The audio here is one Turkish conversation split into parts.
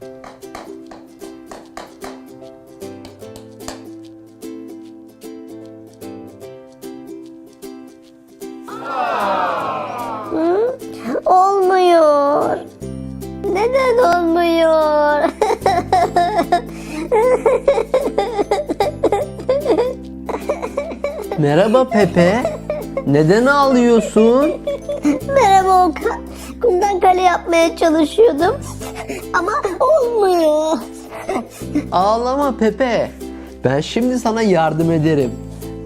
Hı? Olmuyor. Neden olmuyor? Merhaba Pepe. Neden ağlıyorsun? Merhaba Okan. Kumdan kale yapmaya çalışıyordum. Ama olmuyor. Ağlama Pepe. Ben şimdi sana yardım ederim.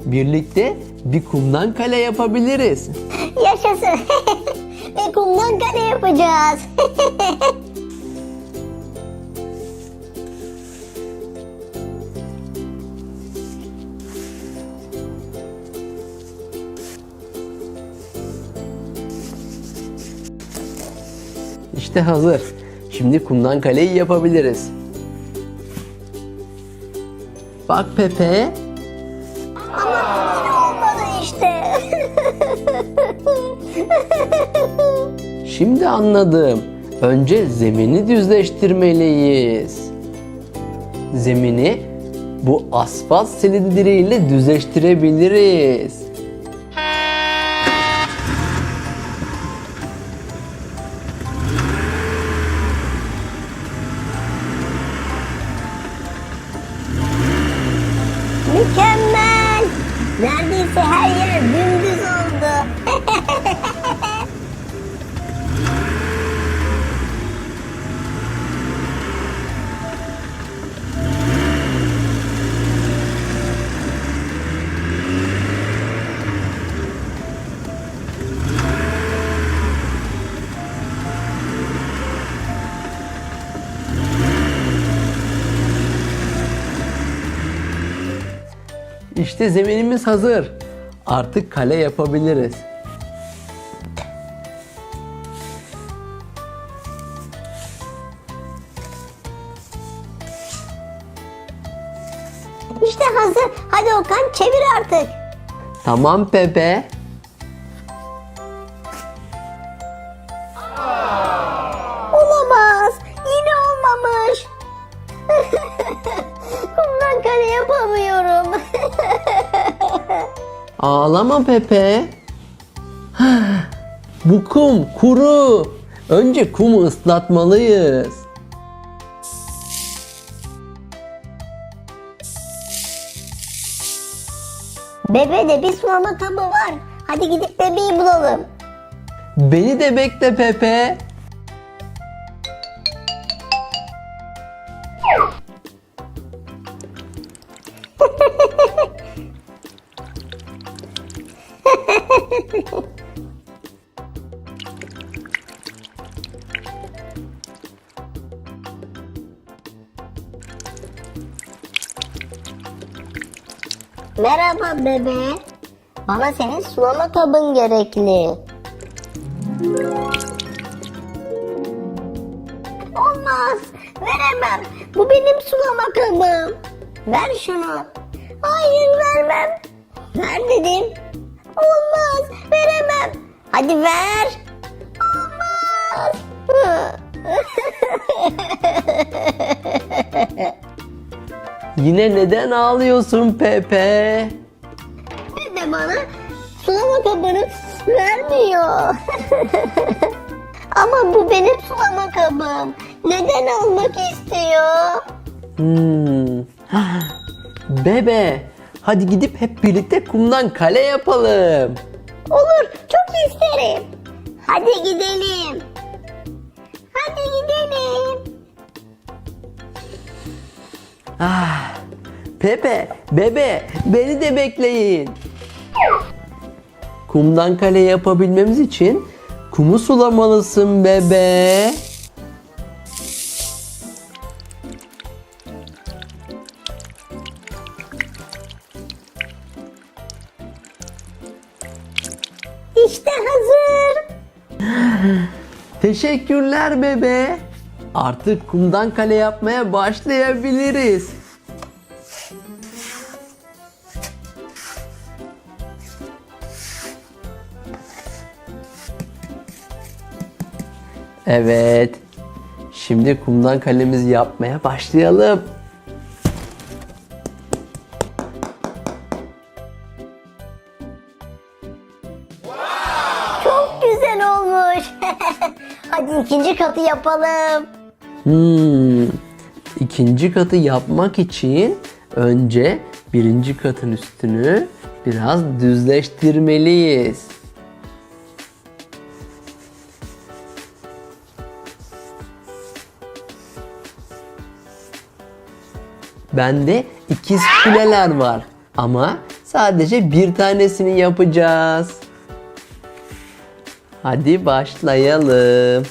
Birlikte bir kumdan kale yapabiliriz. Yaşasın. Ve kumdan kale yapacağız. İşte hazır. Şimdi kumdan kaleyi yapabiliriz. Bak Pepe. Olmadı işte. Şimdi anladım. Önce zemini düzleştirmeliyiz. Zemini bu asfalt silindiriyle düzleştirebiliriz. İşte zeminimiz hazır. Artık kale yapabiliriz. İşte hazır. Hadi Okan çevir artık. Tamam Pepe. Olamaz. Yine olmamış. Kumdan kale yapamıyorum. Ağlama Pepe. Bu kum kuru. Önce kumu ıslatmalıyız. Bebe'de bir sulama kabı var. Hadi gidip bebeği bulalım. Beni de bekle Pepe. Merhaba bebe. Bana senin sulama kabın gerekli. Olmaz. Veremem. Bu benim sulama kabım. Ver şunu. Hayır vermem. Ver dedim. Olmaz. Veremem. Hadi ver. Olmaz. Yine neden ağlıyorsun Pepe? Bebe bana sulama kabını vermiyor. Ama bu benim sulama kabım. Neden almak istiyor? Hmm. Bebe, hadi gidip hep birlikte kumdan kale yapalım. Olur, çok isterim. Hadi gidelim. Ah, Pepe, bebe, beni de bekleyin. Kumdan kale yapabilmemiz için kumu sulamalısın bebe. İşte hazır. Teşekkürler bebe. Artık kumdan kale yapmaya başlayabiliriz. Evet. Şimdi kumdan kalemizi yapmaya başlayalım. Çok güzel olmuş. Hadi ikinci katı yapalım. Hmm. İkinci katı yapmak için önce birinci katın üstünü biraz düzleştirmeliyiz. Bende ikiz kuleler var ama sadece bir tanesini yapacağız. Hadi başlayalım.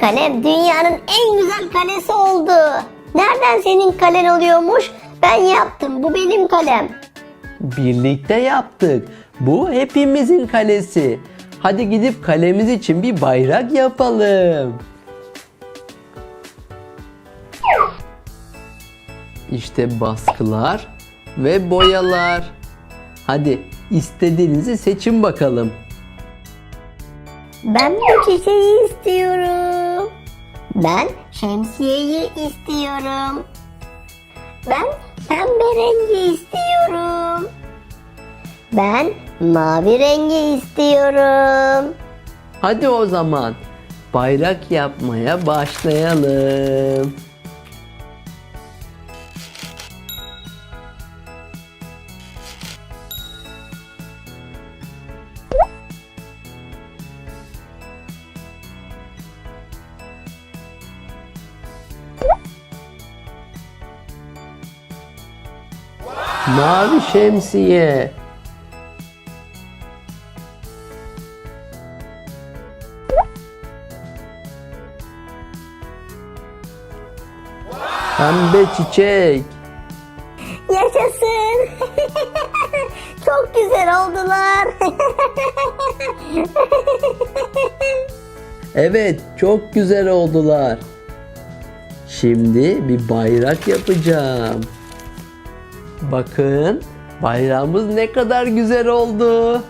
Kalem dünyanın en güzel kalesi oldu. Nereden senin kalen oluyormuş? Ben yaptım. Bu benim kalem. Birlikte yaptık. Bu hepimizin kalesi. Hadi gidip kalemiz için bir bayrak yapalım. İşte baskılar ve boyalar. Hadi istediğinizi seçin bakalım. Ben bu çiçeği istiyorum. Ben şemsiyeyi istiyorum. Ben pembe rengi istiyorum. Ben mavi rengi istiyorum. Hadi o zaman bayrak yapmaya başlayalım. Mavi şemsiye. Pembe çiçek. Yaşasın. Çok güzel oldular. Evet, çok güzel oldular. Şimdi bir bayrak yapacağım. Bakın, bayrağımız ne kadar güzel oldu.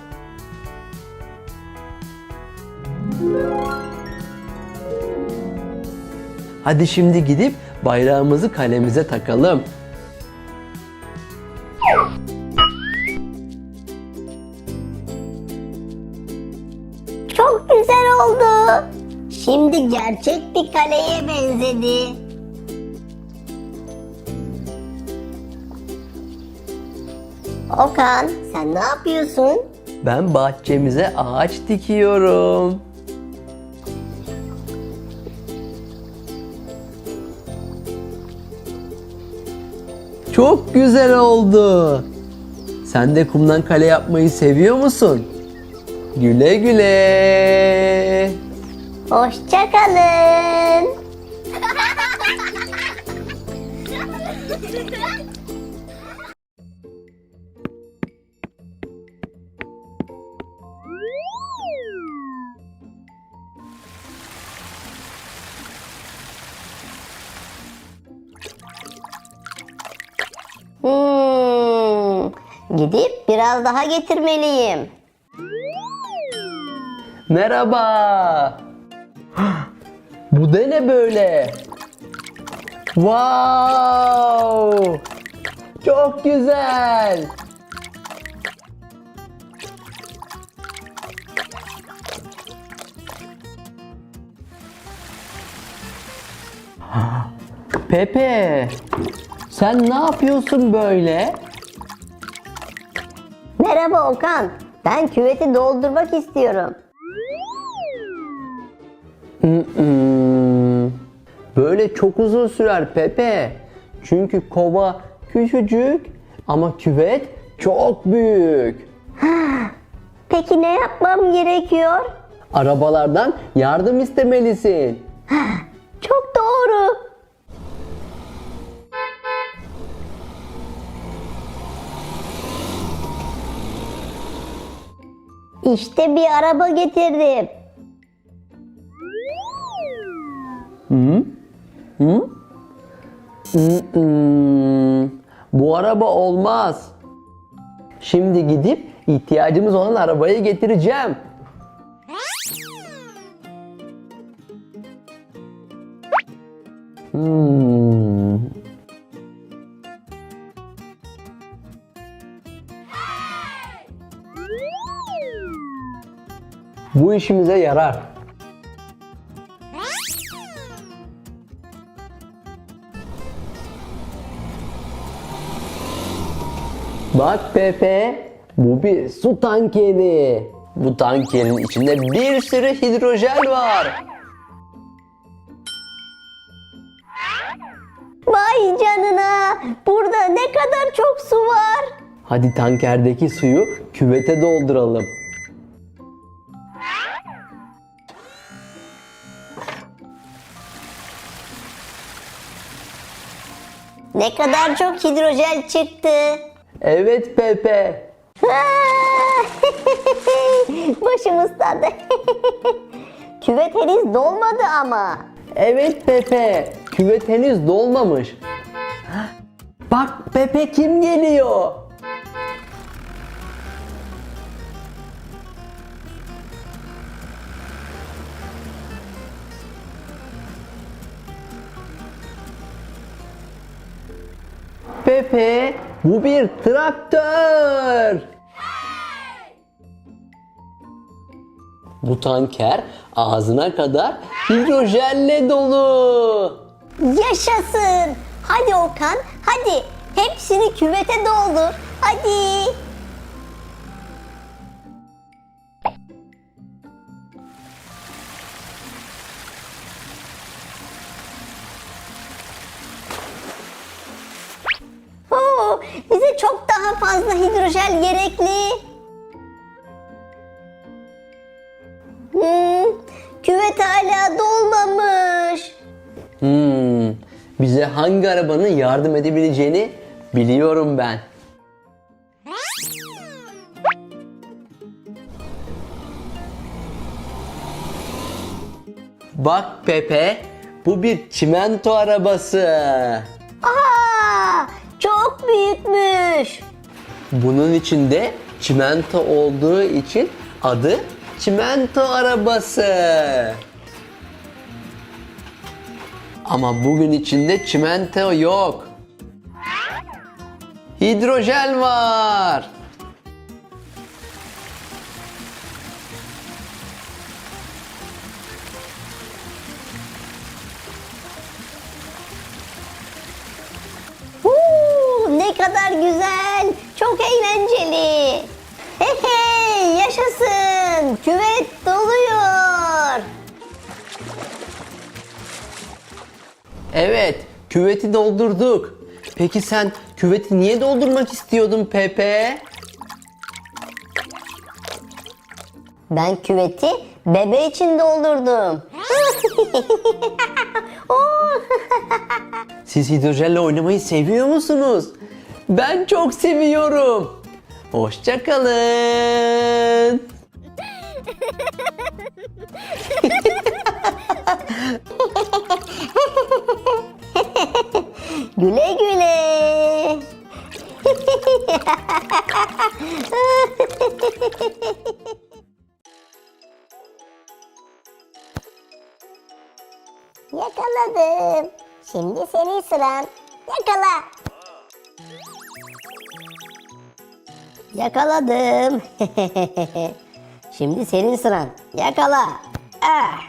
Hadi şimdi gidip bayrağımızı kalemize takalım. Çok güzel oldu. Şimdi gerçek bir kaleye benzedi. Okan sen ne yapıyorsun? Ben bahçemize ağaç dikiyorum. Çok güzel oldu. Sen de kumdan kale yapmayı seviyor musun? Güle güle. Hoşçakalın. gidip biraz daha getirmeliyim. Merhaba. Bu da ne böyle? Wow! Çok güzel. Pepe, sen ne yapıyorsun böyle? Merhaba Okan. Ben küveti doldurmak istiyorum. Böyle çok uzun sürer Pepe. Çünkü kova küçücük ama küvet çok büyük. Peki ne yapmam gerekiyor? Arabalardan yardım istemelisin. İşte bir araba getirdim. Hı? Mm-mm. Bu araba olmaz. Şimdi gidip ihtiyacımız olan arabayı getireceğim. Hmm. Bu işimize yarar. Bak Pepe, bu bir su tankeri. Bu tankerin içinde bir sürü hidrojel var. Vay canına. Burada ne kadar çok su var. Hadi tankerdeki suyu küvete dolduralım. Ne kadar çok hidrojel çıktı. Evet Pepe. Başım ısladı. Küvet henüz dolmadı ama. Evet Pepe. Küvet henüz dolmamış. Bak Pepe kim geliyor? Pepe, bu bir traktör. Bu tanker ağzına kadar hidrojelle dolu. Yaşasın. Hadi Okan, hadi. Hepsini küvete doldur. Hadi. Daha fazla hidrojel gerekli. Hmm, küvet hala dolmamış. Hmm, bize hangi arabanın yardım edebileceğini biliyorum ben. Bak Pepe, bu bir çimento arabası. Aa, çok büyükmüş. Bunun içinde çimento olduğu için adı çimento arabası. Ama bugün içinde çimento yok. Hidrojel var. Huu, ne kadar güzel. Çok eğlenceli. Hey hey yaşasın. Küvet doluyor. Evet, küveti doldurduk. Peki sen küveti niye doldurmak istiyordun Pepe? Ben küveti bebe için doldurdum. Siz hidrojelle oynamayı seviyor musunuz? Ben çok seviyorum. Hoşçakalın. güle güle. Yakaladım. Şimdi senin sıran. Yakala. Yakaladım. Şimdi senin sıran. Yakala. Ah.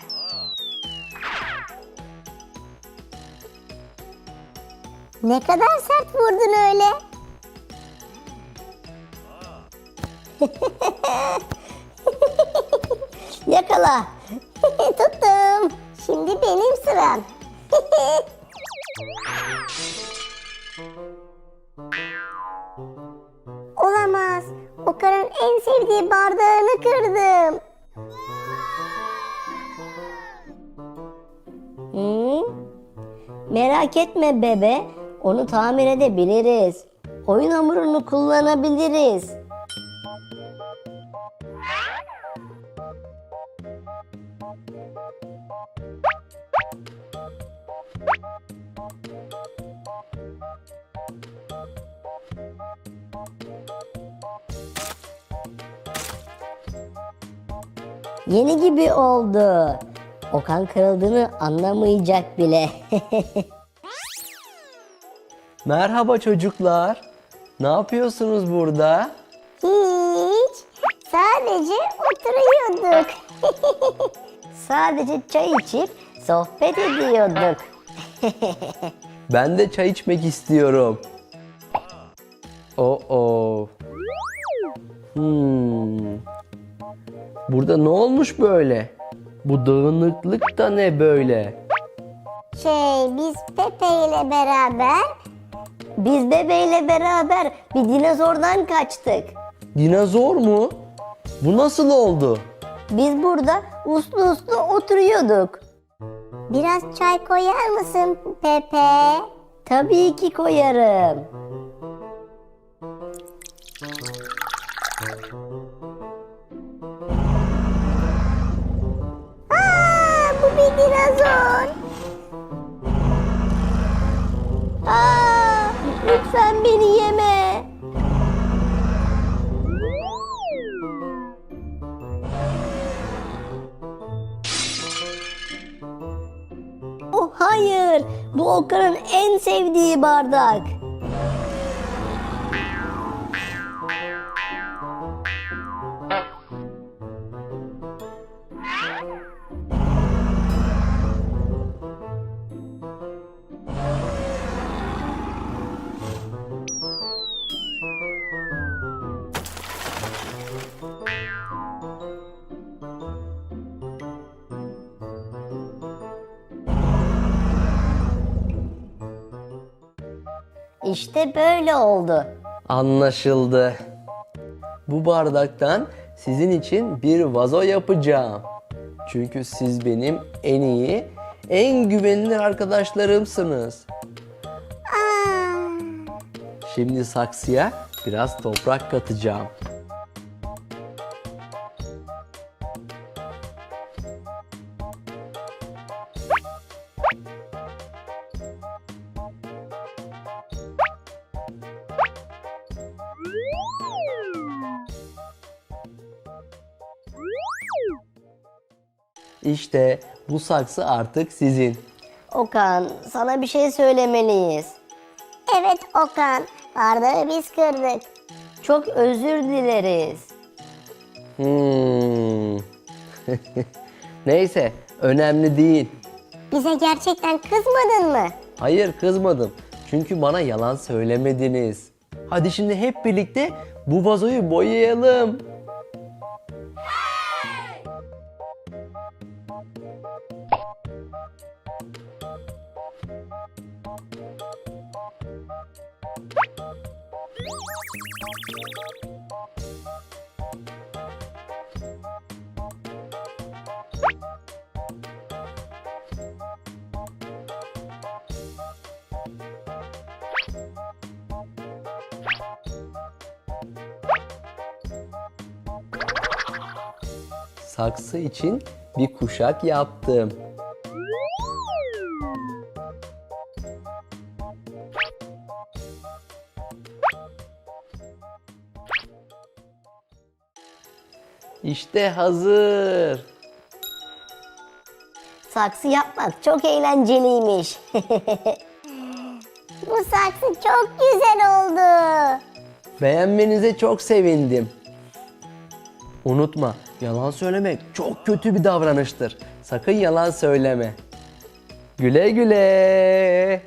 Ne kadar sert vurdun öyle? Yakala. Tuttum. Şimdi benim sıram. Okar'ın en sevdiği bardağını kırdım. Hı? Merak etme bebe. Onu tamir edebiliriz. Oyun hamurunu kullanabiliriz. Yeni gibi oldu. Okan kırıldığını anlamayacak bile. Merhaba çocuklar. Ne yapıyorsunuz burada? Hiç. Sadece oturuyorduk. Sadece çay içip sohbet ediyorduk. Ben de çay içmek istiyorum. Oo. Hmm. Burada ne olmuş böyle? Bu dağınıklık da ne böyle? Şey biz Pepe ile beraber biz Bebe ile beraber bir dinozordan kaçtık. Dinozor mu? Bu nasıl oldu? Biz burada uslu uslu oturuyorduk. Biraz çay koyar mısın Pepe? Tabii ki koyarım. Dinozor. Aa, lütfen beni yeme. Oh hayır, bu Okan'ın en sevdiği bardak. İşte böyle oldu. Anlaşıldı. Bu bardaktan sizin için bir vazo yapacağım. Çünkü siz benim en iyi, en güvenilir arkadaşlarımsınız. Şimdi saksıya biraz toprak katacağım. İşte bu saksı artık sizin. Okan, sana bir şey söylemeliyiz. Evet Okan, bardağı biz kırdık. Çok özür dileriz. Hmm. Neyse, önemli değil. Bize gerçekten kızmadın mı? Hayır kızmadım. Çünkü bana yalan söylemediniz. Hadi şimdi hep birlikte bu vazoyu boyayalım. Saksı için bir kuşak yaptım. İşte hazır. Saksı yapmak çok eğlenceliymiş. Bu saksı çok güzel oldu. Beğenmenize çok sevindim. Unutma, yalan söylemek çok kötü bir davranıştır. Sakın yalan söyleme. Güle güle.